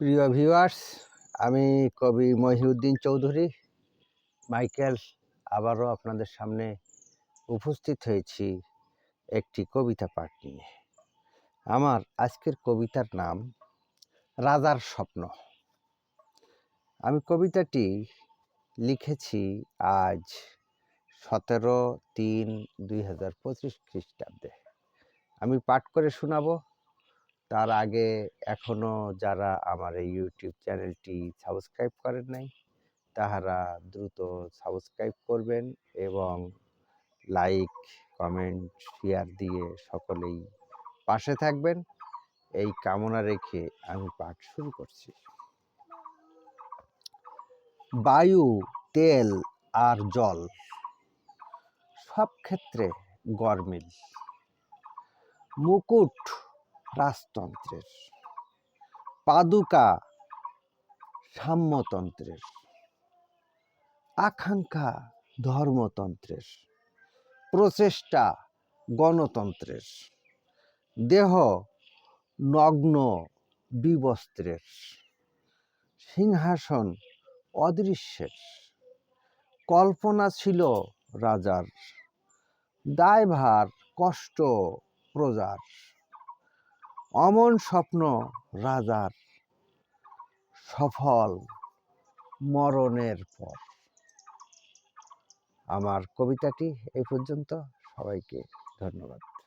প্রিয় ভিউয়ার্স আমি কবি মহিউদ্দিন চৌধুরী। মাইকেল, আবারও আপনাদের সামনে উপস্থিত হয়েছি একটি কবিতা পাঠ নিয়ে। আমার আজকের কবিতার নাম, রাজার স্বপ্ন। আমি কবিতাটি লিখেছি আজ সতেরো তিন দুই হাজার পঁচিশ খ্রিস্টাব্দে। আমি পাঠ করে শোনাবো। তার আগে এখনও যারা আমার এই ইউটিউব চ্যানেলটি সাবস্ক্রাইব করেন নাই, তাহারা দ্রুত সাবস্ক্রাইব করবেন এবং লাইক, কমেন্ট, শেয়ার দিয়ে সকলেই পাশে থাকবেন। এই কামনা রেখে আমি পাঠ শুরু করছি। বায়ু, তেল আর জল সব ক্ষেত্রে গরমিল মুকুট রাজতন্ত্রের। পাদুকা সাম্যতন্ত্রের। আকাঙ্ক্ষা ধর্মতন্ত্রের। প্রচেষ্টা গণতন্ত্রের। দেহ নগ্ন বিবস্ত্রের। সিংহাসন অদৃশ্যের। কল্পনা ছিল রাজার। দায়ভার কষ্ট প্রজার। অমন স্বপ্ন রাজার সফল মরণের পর। আমার কবিতাটি এই পর্যন্ত। সবাইকে ধন্যবাদ।